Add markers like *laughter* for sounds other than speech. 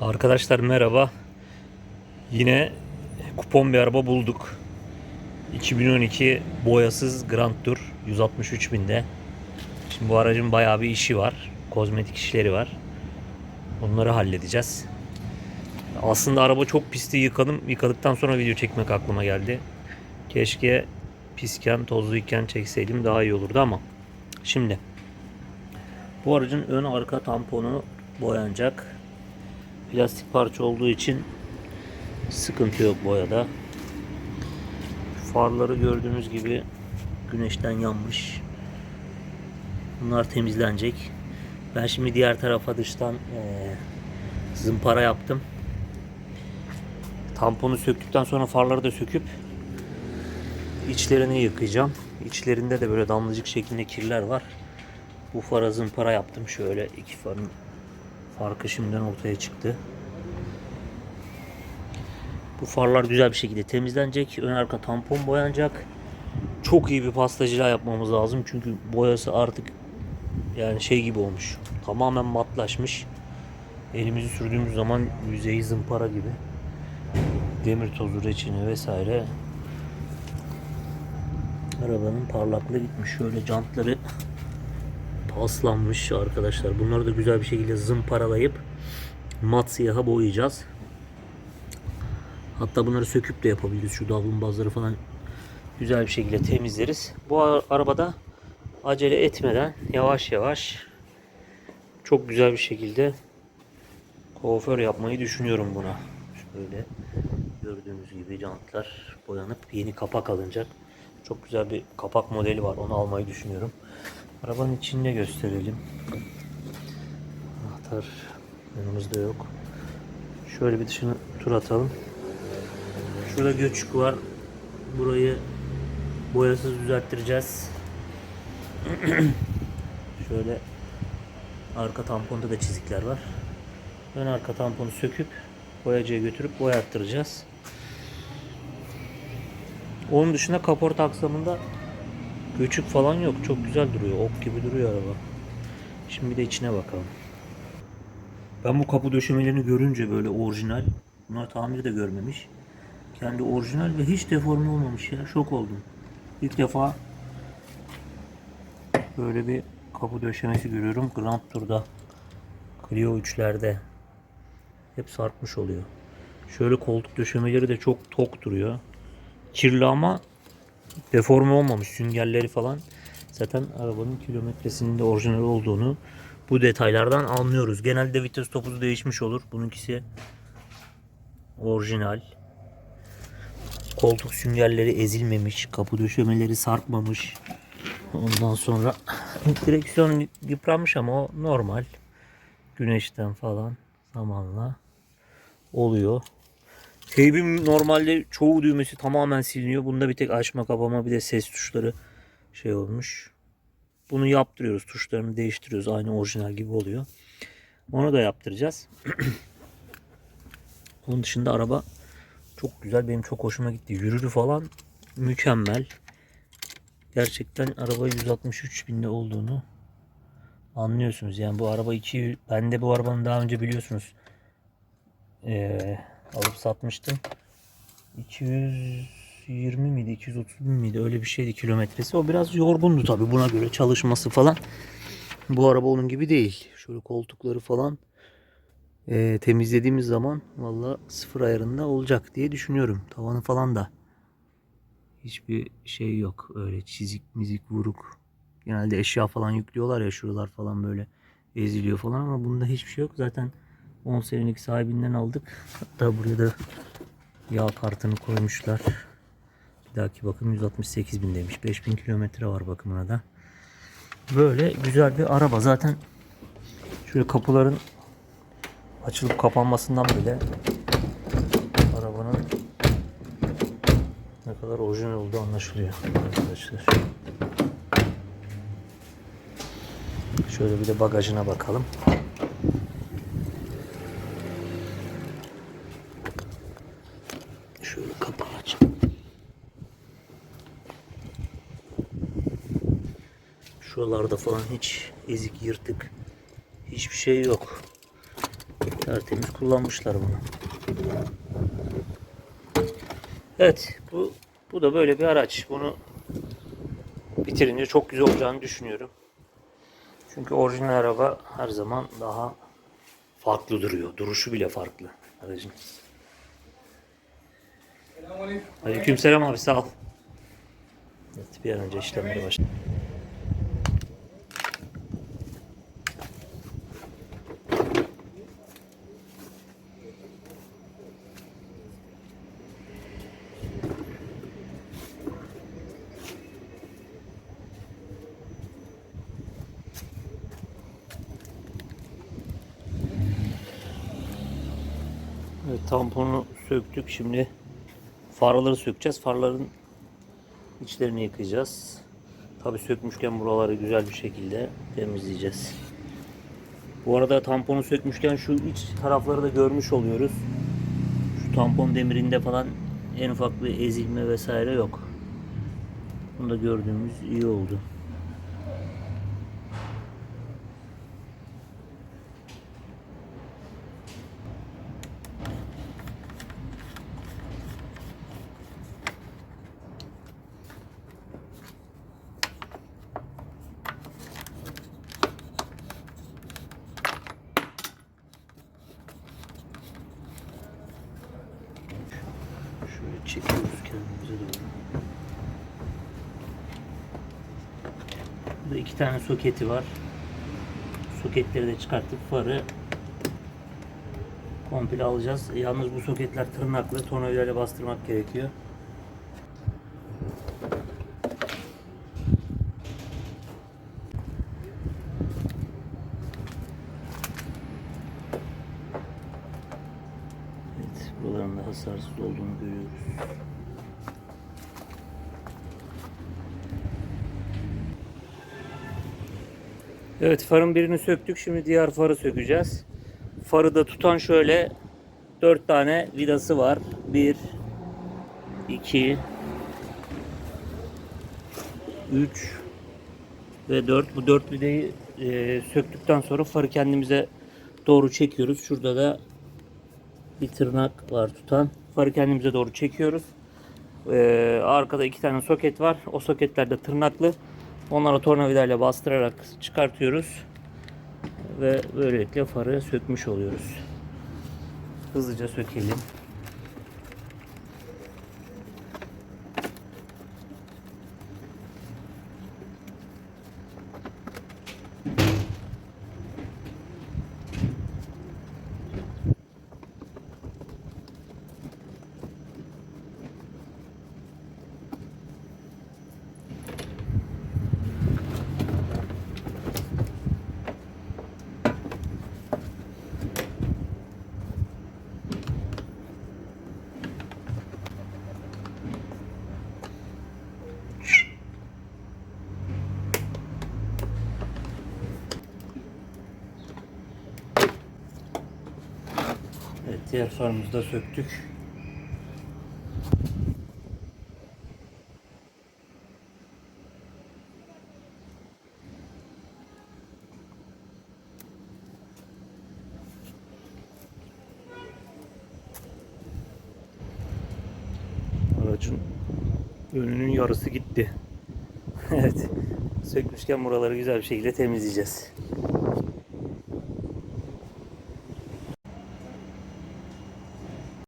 Arkadaşlar merhaba. Yine kupon bir araba bulduk. 2012 boyasız Grand Tour 163 binde. Şimdi bu aracın bayağı bir işi var. Kozmetik işleri var. Onları halledeceğiz. Aslında araba çok pisti yıkadım. Yıkadıktan sonra video çekmek aklıma geldi. Keşke pisken, tozluyken çekseydim daha iyi olurdu ama. Şimdi bu aracın ön arka tamponu boyanacak. Plastik parça olduğu için sıkıntı yok boyada. Farları gördüğünüz gibi güneşten yanmış. Bunlar temizlenecek. Ben şimdi diğer tarafa dıştan eee, zımpara yaptım. Tamponu söktükten sonra farları da söküp içlerini yıkayacağım. İçlerinde de böyle damlacık şeklinde kirler var. Bu fara zımpara yaptım. Şöyle iki farın farkı şimdiden ortaya çıktı. Bu farlar güzel bir şekilde temizlenecek. Ön arka tampon boyanacak. Çok iyi bir pastacılığa yapmamız lazım. Çünkü boyası artık yani şey gibi olmuş. Tamamen matlaşmış. Elimizi sürdüğümüz zaman yüzeyi zımpara gibi. Demir tozu, reçine vesaire. Arabanın parlaklığı gitmiş. Şöyle jantları paslanmış arkadaşlar. Bunları da güzel bir şekilde zımparalayıp mat siyaha boyayacağız. Hatta bunları söküp de yapabiliriz. Şu davlumbazları falan güzel bir şekilde temizleriz. Bu arabada acele etmeden yavaş yavaş çok güzel bir şekilde kuaför yapmayı düşünüyorum buna. Şöyle gördüğünüz gibi jantlar boyanıp yeni kapak alınacak. Çok güzel bir kapak modeli var. Onu almayı düşünüyorum. Arabanın içinde gösterelim. Anahtar yanımızda yok. Şöyle bir dışını tur atalım. Şurada göçük var. Burayı boyasız düzelttireceğiz. *clears throat* Şöyle arka tamponda da çizikler var. Ön arka tamponu söküp boyacıya götürüp boyattıracağız. Onun dışında kaporta aksamında göçük falan yok. Çok güzel duruyor. Ok gibi duruyor araba. Şimdi bir de içine bakalım. Ben bu kapı döşemelerini görünce böyle orijinal. Bunlar tamir de görmemiş. Kendi orijinal ve hiç deforme olmamış ya. Şok oldum. İlk defa böyle bir kapı döşemesi görüyorum. Grand Tour'da. Clio 3'lerde. Hep sarkmış oluyor. Şöyle koltuk döşemeleri de çok tok duruyor. Kirli ama deforme olmamış. Süngerleri falan. Zaten arabanın kilometresinin de orijinal olduğunu bu detaylardan anlıyoruz. Genelde vites topuzu değişmiş olur. Bununkisi orijinal. Koltuk süngerleri ezilmemiş. Kapı döşemeleri sarkmamış. Ondan sonra *laughs* direksiyon yıpranmış ama o normal. Güneşten falan zamanla oluyor. Teybin normalde çoğu düğmesi tamamen siliniyor. Bunda bir tek açma kapama bir de ses tuşları şey olmuş. Bunu yaptırıyoruz. Tuşlarını değiştiriyoruz. Aynı orijinal gibi oluyor. Onu da yaptıracağız. *clears throat* Onun dışında araba çok güzel. Benim çok hoşuma gitti. Yürürü falan mükemmel. Gerçekten araba 163 binde olduğunu anlıyorsunuz. Yani bu araba 2 ben de bu arabanın daha önce biliyorsunuz eee, alıp satmıştım. 220 miydi 230 miydi öyle bir şeydi kilometresi. O biraz yorgundu tabi buna göre çalışması falan. Bu araba onun gibi değil. Şöyle koltukları falan eee, temizlediğimiz zaman valla sıfır ayarında olacak diye düşünüyorum. Tavanı falan da hiçbir şey yok. Öyle çizik mizik vuruk. Genelde eşya falan yüklüyorlar ya şuralar falan böyle eziliyor falan ama bunda hiçbir şey yok. Zaten 10 senelik sahibinden aldık. Hatta buraya da yağ kartını koymuşlar. Bir dahaki bakım 168 bin demiş. 5000 kilometre var bakımına da. Böyle güzel bir araba. Zaten şöyle kapıların açılıp kapanmasından bile arabanın ne kadar orijinal olduğu anlaşılıyor arkadaşlar. Şöyle bir de bagajına bakalım. Şöyle kapağı aç. Şuralarda falan hiç ezik yırtık hiçbir şey yok. Tertemiz kullanmışlar bunu. Evet bu bu da böyle bir araç. Bunu bitirince çok güzel olacağını düşünüyorum. Çünkü orijinal araba her zaman daha farklı duruyor. Duruşu bile farklı aracın. Aleykümselam abi sağ ol. Evet, bir an önce işlemlere başladı. Evet, tamponu söktük. Şimdi farları sökeceğiz. Farların içlerini yıkayacağız. Tabi sökmüşken buraları güzel bir şekilde temizleyeceğiz. Bu arada tamponu sökmüşken şu iç tarafları da görmüş oluyoruz. Şu tampon demirinde falan en ufak bir ezilme vesaire yok. Bunu da gördüğümüz iyi oldu. Şöyle çekiyoruz kendimize doğru. Burada iki tane soketi var. Soketleri de çıkartıp farı komple alacağız. Yalnız bu soketler tırnaklı tornavidayla bastırmak gerekiyor. Evet, buraların da hasarsız olduğunu görüyoruz. Evet, farın birini söktük. Şimdi diğer farı sökeceğiz. Farı da tutan şöyle 4 tane vidası var. 1 2 3 ve 4. Bu 4 vidayı e, söktükten sonra farı kendimize doğru çekiyoruz. Şurada da bir tırnak var tutan. Farı kendimize doğru çekiyoruz. Ee, arkada iki tane soket var. O soketler de tırnaklı. Onları tornavidayla bastırarak çıkartıyoruz. Ve böylelikle farı sökmüş oluyoruz. Hızlıca sökelim. Evet diğer farımızı da söktük. Aracın önünün yarısı gitti. *laughs* evet. Sökmüşken buraları güzel bir şekilde temizleyeceğiz.